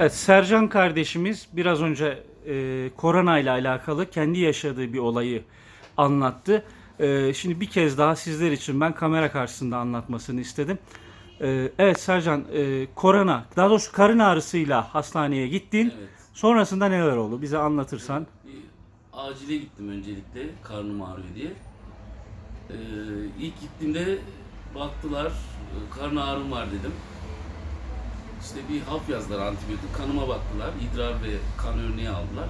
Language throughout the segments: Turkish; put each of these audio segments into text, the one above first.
Evet, Sercan kardeşimiz biraz önce e, korona ile alakalı kendi yaşadığı bir olayı anlattı. E, şimdi bir kez daha sizler için ben kamera karşısında anlatmasını istedim. E, evet Sercan, e, korona, daha doğrusu karın ağrısıyla hastaneye gittin. Evet. Sonrasında neler oldu? Bize anlatırsan. Acile gittim öncelikle karnım ağrıyor diye. Ee, ilk gittiğimde baktılar e, karın ağrım var dedim. İşte bir hap yazdılar antibiyotik kanıma baktılar idrar ve kan örneği aldılar.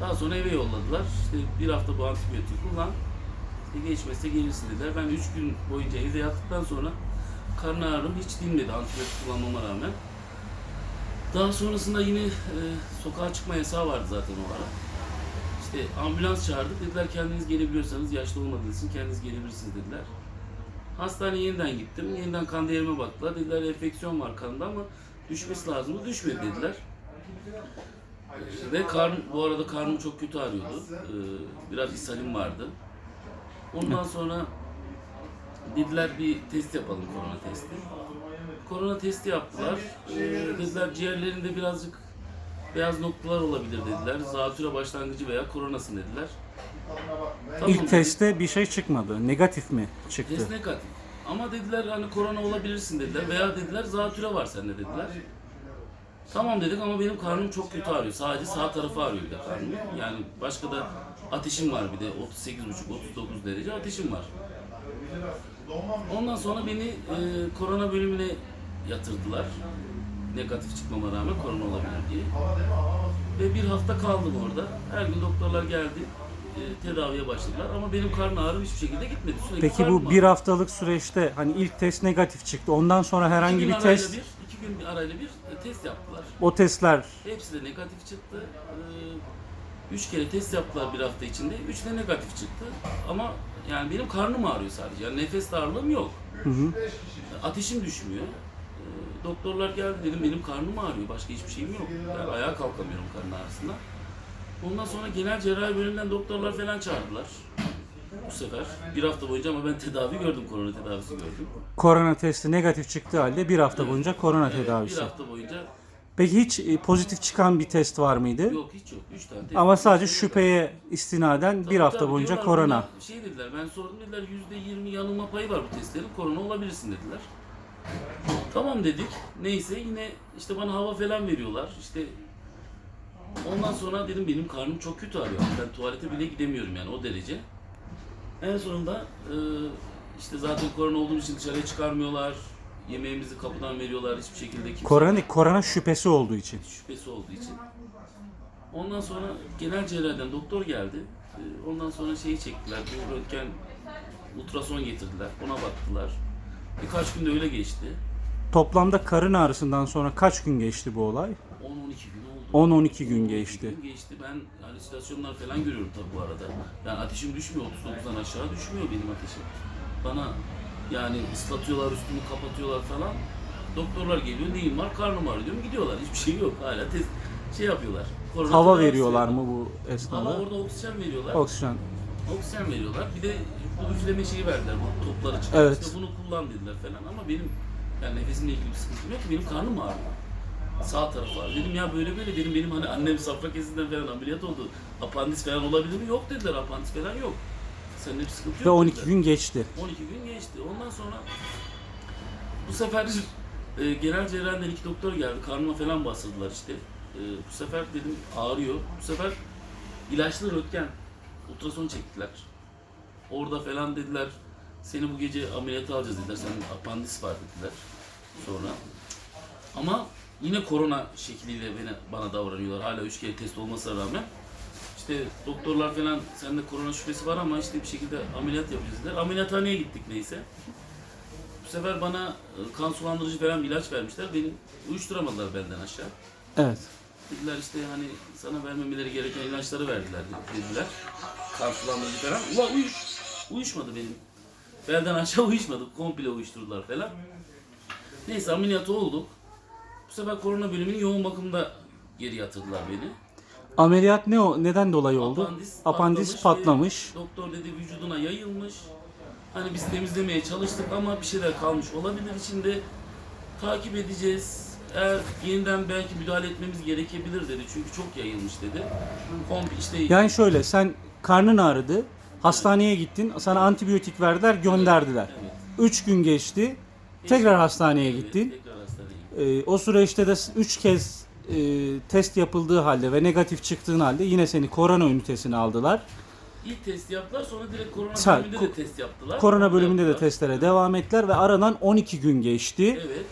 Daha sonra eve yolladılar. İşte bir hafta bu antibiyotiği kullan. İşte geçmezse gelirsin dediler. Ben 3 gün boyunca evde yattıktan sonra karın ağrım hiç dinmedi antibiyotik kullanmama rağmen. Daha sonrasında yine e, sokağa çıkma yasağı vardı zaten o ara. İşte ambulans çağırdık. Dediler kendiniz gelebiliyorsanız yaşlı olmadığınız için kendiniz gelebilirsiniz dediler. Hastaneye yeniden gittim. Yeniden kan değerime baktılar. Dediler enfeksiyon var kanda ama düşmesi lazımdı. Düşmedi dediler. Ve karn, bu arada karnım çok kötü ağrıyordu. Ee, Biraz ishalim vardı. Ondan sonra dediler bir test yapalım korona testi. Korona testi yaptılar. Ee, dediler ciğerlerinde birazcık beyaz noktalar olabilir dediler. Zatüre başlangıcı veya koronasın dediler. Tamam İlk testte bir şey çıkmadı. Negatif mi çıktı? Test negatif. Ama dediler hani korona olabilirsin dediler veya dediler zatüre var sende dediler. Tamam dedik ama benim karnım çok kötü ağrıyor. Sadece sağ tarafı ağrıyor bir de karnım. Yani başka da ateşim var bir de 38,5-39 derece ateşim var. Ondan sonra beni e, korona bölümüne yatırdılar. Negatif çıkmama rağmen korona olabilir diye. Ve bir hafta kaldım orada. Her gün doktorlar geldi. E, tedaviye başladılar ama benim karın ağrım hiçbir şekilde gitmedi. Sürekli Peki karnım bu ağrıyor. bir haftalık süreçte hani ilk test negatif çıktı. Ondan sonra herhangi gün bir arayla test, bir, iki gün bir arayla bir e, test yaptılar. o testler Hepsi de negatif çıktı. Ee, üç kere test yaptılar bir hafta içinde. Üç de negatif çıktı. Ama yani benim karnım ağrıyor sadece. Yani nefes darlığım yok. Hı hı. Ateşim düşmüyor. Ee, doktorlar geldi dedim benim karnım ağrıyor. Başka hiçbir şeyim yok. Yani ayağa kalkamıyorum karın ağrısından. Ondan sonra genel cerrahi bölümünden doktorlar falan çağırdılar. Bu sefer bir hafta boyunca ama ben tedavi gördüm, korona tedavisi gördüm. korona testi negatif çıktığı halde bir hafta boyunca korona Evet, tedavisi. bir hafta boyunca Peki hiç e, pozitif çıkan bir test var mıydı? yok hiç yok. Üç tane test. Ama sadece şüpheye istinaden bir Tabii, hafta tabii, boyunca diyorlar korona. bana Şey dediler, ben sordum dediler yüzde yirmi yanılma payı var bu testlerin, korona olabilirsin dediler. Tamam dedik. Neyse yine işte bana hava falan veriyorlar. İşte ondan sonra dedim benim karnım çok kötü ağrıyor. Ben tuvalete bile gidemiyorum yani o derece. En sonunda e, işte zaten korona olduğum için dışarıya çıkarmıyorlar. Yemeğimizi kapıdan veriyorlar hiçbir şekilde kimse Korona korona şüphesi olduğu için. şüphesi olduğu için. Ondan sonra genel cerrahiden doktor geldi. Ee, Ondan sonra şeyi çektiler. Bu röntgen ultrason getirdiler. Ona baktılar. Birkaç günde öyle geçti. Toplamda karın ağrısından sonra kaç gün geçti bu olay? 10-12 gün. 10-12 gün 10-12 geçti. gün geçti. Ben halüsinasyonlar falan görüyorum tabii bu arada. Yani ateşim düşmüyor. 39'dan aşağı düşmüyor benim ateşim. Bana yani ıslatıyorlar, üstümü kapatıyorlar falan. Doktorlar geliyor, neyim var? Karnım ağrıyor diyorum. Gidiyorlar. Hiçbir şey yok. Hala test şey yapıyorlar. Korona Hava veriyorlar mı bu Hava esnada? orada oksijen veriyorlar. Oksijen. Oksijen veriyorlar. Bir de bu üfleme şeyi verdiler. Bu topları çıkar. Evet. İşte bunu kullan dediler falan ama benim yani nefesimle ilgili bir sıkıntım yok ki. Benim karnım ağrıyor. Sağ taraf ağrıyor. Dedim ya böyle böyle dedim benim hani annem safra kezinden falan ameliyat oldu. Apandis falan olabilir mi? Yok dediler. Apandis falan yok. Senin bir sıkıntı yok. Ve 12 dediler. gün geçti. 12 gün geçti. Ondan sonra bu sefer e, genel cerrahiden iki doktor geldi. Karnıma falan bastırdılar işte. E, bu sefer dedim ağrıyor. Bu sefer ilaçlı röntgen ultrason çektiler. Orada falan dediler seni bu gece ameliyata alacağız dediler. Senin apandis var dediler. Sonra ama yine korona şekliyle beni, bana davranıyorlar. Hala üç kere test olmasına rağmen. İşte doktorlar falan sende korona şüphesi var ama işte bir şekilde ameliyat yapacağız dediler. Ameliyathaneye gittik neyse. Bu sefer bana e, kan sulandırıcı falan bir ilaç vermişler. Beni uyuşturamadılar benden aşağı. Evet. Dediler işte hani sana vermemeleri gereken ilaçları verdiler dediler. Kan sulandırıcı falan. Ulan uyuş, uyuşmadı benim. Belden aşağı uyuşmadı. Komple uyuşturdular falan. Neyse ameliyatı olduk. Bu sefer korona bölümünün yoğun bakımda geri yatırdılar beni. Ameliyat ne o neden dolayı oldu? Apandis, Apandis patlamış ve Doktor dedi vücuduna yayılmış. Hani biz temizlemeye çalıştık ama bir şeyler kalmış olabilir içinde. Takip edeceğiz. eğer yeniden belki müdahale etmemiz gerekebilir dedi. Çünkü çok yayılmış dedi. Komple işte Yani şöyle sen karnın ağrıdı. Hastaneye gittin. Sana antibiyotik verdiler, gönderdiler. evet. 3 gün geçti. Tekrar hastaneye gittin. Ee, o süreçte de 3 kez e, test yapıldığı halde ve negatif çıktığın halde yine seni korona ünitesine aldılar. İlk test yaptılar sonra direkt korona Sa- bölümünde ko- de test yaptılar. Korona bölümünde de Yaptılar. testlere devam ettiler ve aradan 12 gün geçti. Evet.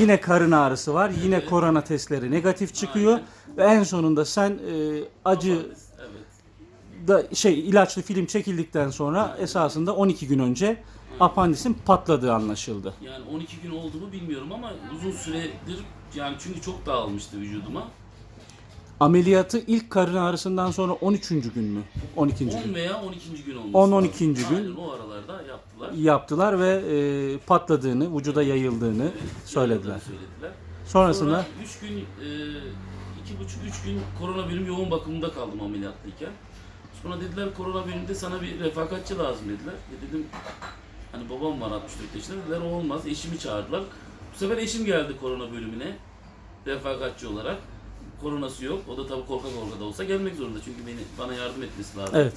Yine karın ağrısı var. Yine Evet. korona testleri negatif çıkıyor Aynen. ve en sonunda sen e, acı Evet. da şey ilaçlı film çekildikten sonra esasında 12 gün önce apandisin patladığı anlaşıldı. Yani 12 gün oldu mu bilmiyorum ama uzun süredir yani çünkü çok dağılmıştı vücuduma. Ameliyatı ilk karın ağrısından sonra 13. gün mü? 12. 10 gün veya 12. gün olması 10 lazım. 12. gün. Aynen o aralarda yaptılar. yaptılar ve e, patladığını, vücuda yayıldığını söylediler. söylediler. Sonrasında Sonra 3 gün, 2,5-3 gün korona bölüm yoğun bakımında kaldım ameliyatlıyken. Sonra dediler korona bölümünde sana bir refakatçi lazım dediler. E dedim hani babam var 64 yaşında dediler o olmaz eşimi çağırdılar. Bu sefer eşim geldi korona bölümüne refakatçi olarak. Koronası yok. O da tabii korka korka da olsa gelmek zorunda çünkü beni bana yardım etmesi lazım. evet.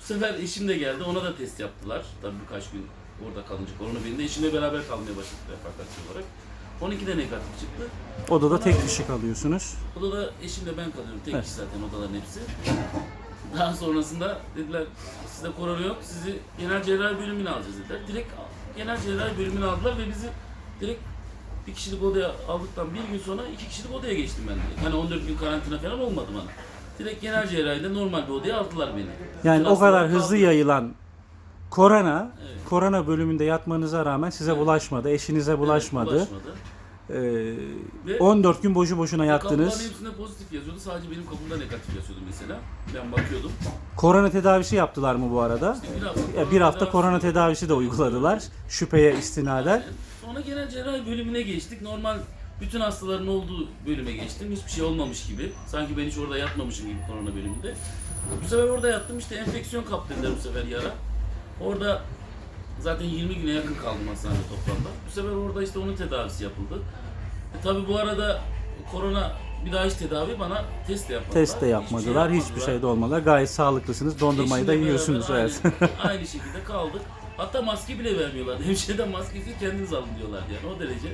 Bu sefer eşim de geldi. Ona da test yaptılar. Tabii birkaç gün orada kalınca korona bölümünde eşimle beraber kalmaya başladık refakatçi olarak. 12'de negatif çıktı. Odada tek kişi kalıyorsunuz. Odada eşimle ben kalıyorum. Tek Evet. kişi zaten odaların hepsi. Daha sonrasında dediler sizde korona yok. Sizi genel cerrahi bölümüne alacağız dediler. Direkt genel cerrahi bölümüne aldılar ve bizi direkt bir kişilik odaya aldıktan bir gün sonra iki kişilik odaya geçtim ben de. Hani 14 gün karantina falan olmadı bana. Direkt genel cerrahide normal bir odaya aldılar beni. Yani o Hastalar kadar hızlı kaldı. yayılan korona, Evet. korona bölümünde yatmanıza rağmen size Evet. bulaşmadı, eşinize Evet, bulaşmadı. Ee, Ve- 14 gün boşu boşuna Kapıların yattınız. hepsinde pozitif yazıyordu. Sadece benim kapımda negatif yazıyordu mesela. Ben bakıyordum. Korona tedavisi yaptılar mı bu arada? Bir hafta, Ya bir hafta korona tedavisi de uyguladılar. Şüpheye istinaden. Sonra genel cerrahi bölümüne geçtik. Normal bütün hastaların olduğu bölüme geçtim. Hiçbir şey olmamış gibi. Sanki ben hiç orada yatmamışım gibi korona bölümünde. Bu sefer orada yattım işte enfeksiyon kaptı dediler bu sefer yara. Orada zaten 20 güne yakın kaldım hastanede toplamda. Bu sefer orada işte onun tedavisi yapıldı. E, tabii bu arada korona bir daha hiç tedavi bana test de yapmadılar. Test de yapmadılar. Hiçbir Hiçbir şey şey de olmadılar. Gayet sağlıklısınız. Dondurmayı da Eşimle yiyorsunuz. beraber Evet. Aynı, aynı şekilde kaldık. Hatta maske bile vermiyorlardı. Hemşireden maskesi kendiniz alın diyorlardı yani o derece.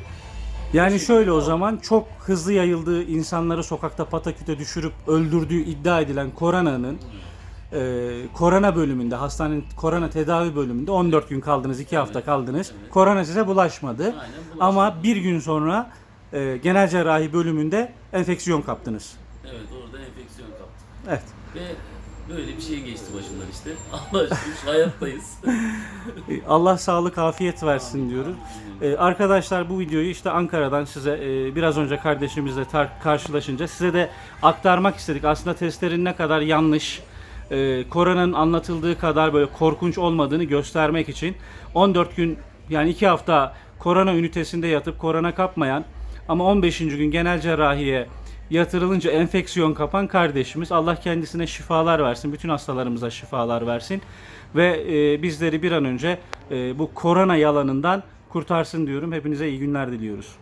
Yani şöyle o zaman çok hızlı yayıldığı insanları sokakta pataküte düşürüp öldürdüğü iddia edilen koronanın e, korona bölümünde, hastanenin korona tedavi bölümünde 14 gün kaldınız, 2 hafta kaldınız. evet. Korona size bulaşmadı. Aynen, bulaşmadı. Ama bir gün sonra e, genel cerrahi bölümünde enfeksiyon kaptınız. Evet orada enfeksiyon kaptım. Evet. Ve böyle bir şey geçti başımdan işte. Allah şükür hayattayız. E, Allah sağlık, afiyet versin diyoruz. E, arkadaşlar bu videoyu işte Ankara'dan size e, biraz önce kardeşimizle karşılaşınca size de aktarmak istedik. Aslında testlerin ne kadar yanlış, e, koronanın anlatıldığı kadar böyle korkunç olmadığını göstermek için 14 gün yani 2 hafta korona ünitesinde yatıp korona kapmayan ama 15. gün genel cerrahiye yatırılınca enfeksiyon kapan kardeşimiz. Allah kendisine şifalar versin. Bütün hastalarımıza şifalar versin. Ve e, bizleri bir an önce e, bu korona yalanından kurtarsın diyorum. Hepinize iyi günler diliyoruz.